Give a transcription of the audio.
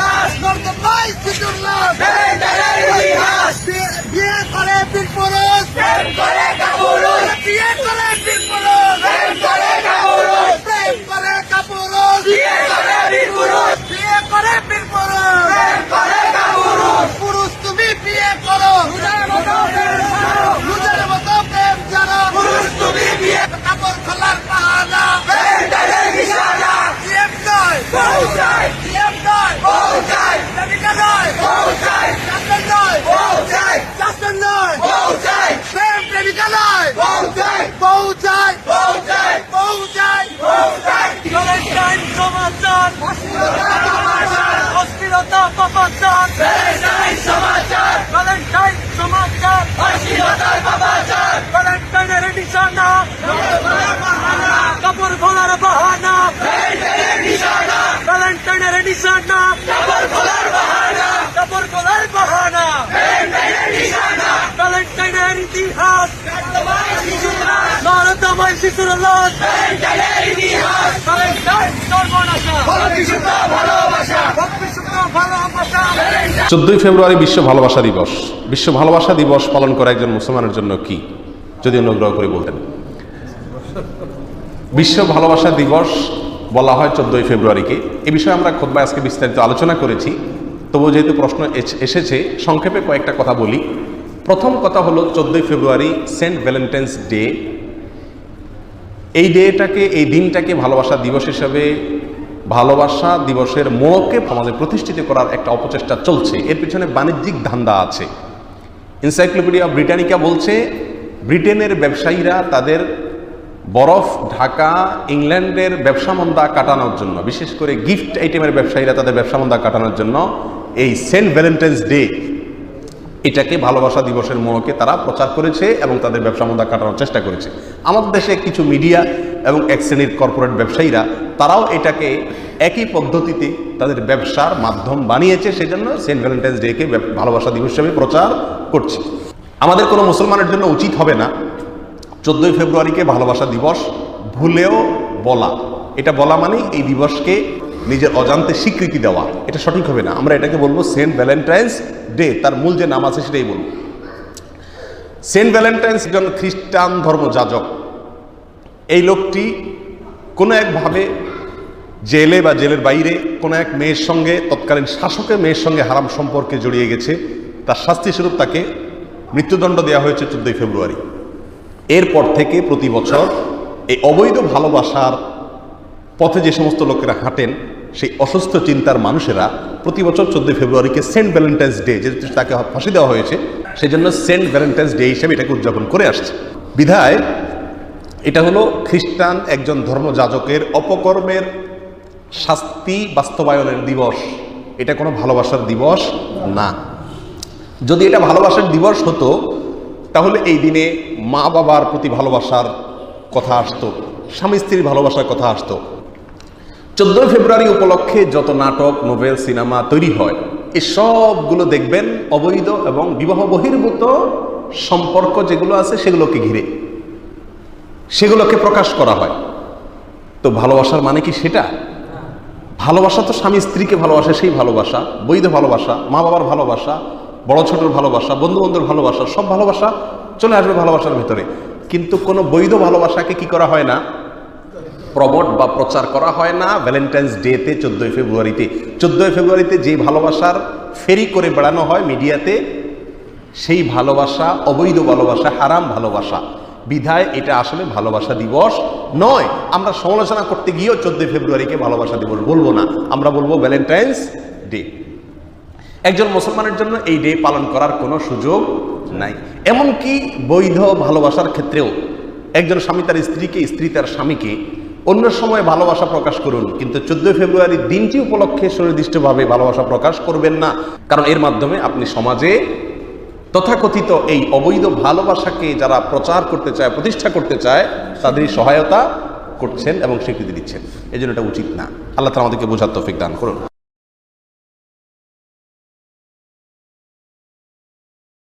লাশ নর্দমায় শিশুর লাশ समाचार वेलेंटाइन समाचार वेलेंटाइन समाचार अस्थिरतार समाचार वेलेंटाइन निशाना कपूर भोलार बहाना वेलेंटाइन निशाना वेलेंटाइन निशाना कपूर भोलार बहाना कपूर भोलार बहाना वेलेंटाइन निशाना वेलेंटाइन इतिहास भारतमय शिशुर लोक वेलेंटाइन इतिहास वेलेंटाइन सर्वनाशा भारत की शुद्ध চোদ্দই ফেব্রুয়ারি বিশ্ব ভালোবাসা দিবস। বিশ্ব ভালোবাসা দিবস পালন করা একজন মুসলমানের জন্য কি? যদি অনুগ্রহ করে বলতেন। বিশ্ব ভালোবাসা দিবস বলা হয় চোদ্দই ফেব্রুয়ারিকে এ বিষয়ে আমরা খোদ্ায় আজকে বিস্তারিত আলোচনা করেছি। তবুও যেহেতু প্রশ্ন এস- এসেছে, সংক্ষেপে কয়েকটা কথা বলি। প্রথম কথা হলো চোদ্দই ফেব্রুয়ারি, সেন্ট ভ্যালেন্টাইন্স ডে। এই ডেটাকে, এই দিনটাকে ভালোবাসা দিবস হিসাবে ভালোবাসা দিবসের মোড়কে সমাজে প্রতিষ্ঠিত করার একটা অপচেষ্টা চলছে। এর পিছনে বাণিজ্যিক ধান্দা আছে। এনসাইক্লোপিডিয়া ব্রিটানিকা বলছে, ব্রিটেনের ব্যবসায়ীরা তাদের বরফ ঢাকা, ইংল্যান্ডের ব্যবসা মন্দা কাটানোর জন্য, বিশেষ করে গিফট আইটেমের ব্যবসায়ীরা তাদের ব্যবসা মন্দা কাটানোর জন্য এই সেন্ট ভ্যালেন্টাইন্স ডে এটাকে ভালোবাসা দিবসের মোড়কে তারা প্রচার করেছে এবং তাদের ব্যবসা মন্দা কাটানোর চেষ্টা করেছে। আমাদের দেশে কিছু মিডিয়া এবং এক শ্রেণির কর্পোরেট ব্যবসায়ীরা, তারাও এটাকে একই পদ্ধতিতে তাদের ব্যবসার মাধ্যম বানিয়েছে, সেজন্য সেন্ট ভ্যালেন্টাইন্স ডেকে ভালোবাসা দিবস হিসেবে প্রচার করছে। আমাদের কোনো মুসলমানের জন্য উচিত হবে না চোদ্দোই ফেব্রুয়ারিকে ভালোবাসা দিবস ভুলেও বলা। এটা বলা মানেই এই দিবসকে নিজের অজান্তে স্বীকৃতি দেওয়া। এটা সঠিক হবে না। আমরা এটাকে বলব সেন্ট ভ্যালেন্টাইন্স ডে। তার মূল যে নাম আছে সেটাই বলব। সেন্ট ভ্যালেন্টাইন্স একজন খ্রিস্টান ধর্মযাজক। এই লোকটি কোনো একভাবে জেলে বা জেলের বাইরে কোনো এক মেয়ের সঙ্গে, তৎকালীন শাসকের মেয়ের সঙ্গে হারাম সম্পর্কে জড়িয়ে গেছে। তার শাস্তি স্বরূপ তাকে মৃত্যুদণ্ড দেওয়া হয়েছে চোদ্দই ফেব্রুয়ারি। এরপর থেকে প্রতি বছর এই অবৈধ ভালোবাসার পথে যে সমস্ত লোকেরা হাঁটেন সেই অসুস্থ চিন্তার মানুষেরা প্রতি বছর চোদ্দই ফেব্রুয়ারিকে সেন্ট ভ্যালেন্টাইন্স ডে, যেহেতু তাকে ফাঁসি দেওয়া হয়েছে সেই জন্য সেন্ট ভ্যালেন্টাইন্স ডে হিসেবে এটাকে উদযাপন করে আসছে। বিধায় এটা হলো খ্রিস্টান একজন ধর্মযাজকের অপকর্মের শাস্তি বাস্তবায়নের দিবস। এটা কোনো ভালোবাসার দিবস না। যদি এটা ভালোবাসার দিবস হতো, তাহলে এই দিনে মা বাবার প্রতি ভালোবাসার কথা আসতো স্বামী স্ত্রীর ভালোবাসার কথা আসতো। চোদ্দই ফেব্রুয়ারি উপলক্ষে যত নাটক, নোভেল, সিনেমা তৈরি হয় এই সবগুলো দেখবেন অবৈধ এবং বিবাহ বহির্ভূত সম্পর্ক যেগুলো আছে সেগুলোকে ঘিরে। সেগুলোকে প্রকাশ করা হয়। তো ভালোবাসার মানে কি সেটা? ভালোবাসা তো স্বামী স্ত্রীকে ভালোবাসে, সেই ভালোবাসা, বৈধ ভালোবাসা, মা বাবার ভালোবাসা, বড় ছোটর ভালোবাসা, বন্ধু বান্ধবের ভালোবাসা, সব ভালোবাসা চলে আসবে ভালোবাসার ভেতরে। কিন্তু কোনো বৈধ ভালোবাসাকে কি করা হয় না? প্রমোট বা প্রচার করা হয় না। ভ্যালেন্টাইন্স ডেতে চোদ্দোই ফেব্রুয়ারিতে। চোদ্দোই ফেব্রুয়ারিতে যে ভালোবাসার ফেরি করে বেড়ানো হয় মিডিয়াতে, সেই ভালোবাসা, অবৈধ ভালোবাসা, হারাম ভালোবাসা। বিধায় এটা আসলে ভালোবাসা দিবস নয়। আমরা সমালোচনা করতে গিয়েও চোদ্দই ফেব্রুয়ারিকে ভালোবাসা দিবস বলব না। আমরা বলব ভ্যালেন্টাইন্স ডে একজন মুসলমানের জন্য এই ডে পালন করার কোনো সুযোগ নাই। এমনকি বৈধ ভালোবাসার ক্ষেত্রেও একজন স্বামী তার স্ত্রীকে, স্ত্রী তার স্বামীকে অন্য সময় ভালোবাসা প্রকাশ করুন, কিন্তু চোদ্দোই ফেব্রুয়ারি দিনটি উপলক্ষে সুনির্দিষ্টভাবে ভালোবাসা প্রকাশ করবেন না। কারণ এর মাধ্যমে আপনি সমাজে তথাকথিত এই অবৈধ ভালোবাসাকে যারা প্রচার করতে চায়, প্রতিষ্ঠা করতে চায়, তাদেরই সহায়তা করছেন এবং স্বীকৃতি দিচ্ছেন। এই জন্য এটা উচিত না। আল্লাহ তালা আমাদেরকে বোঝার তফিক দান করুন।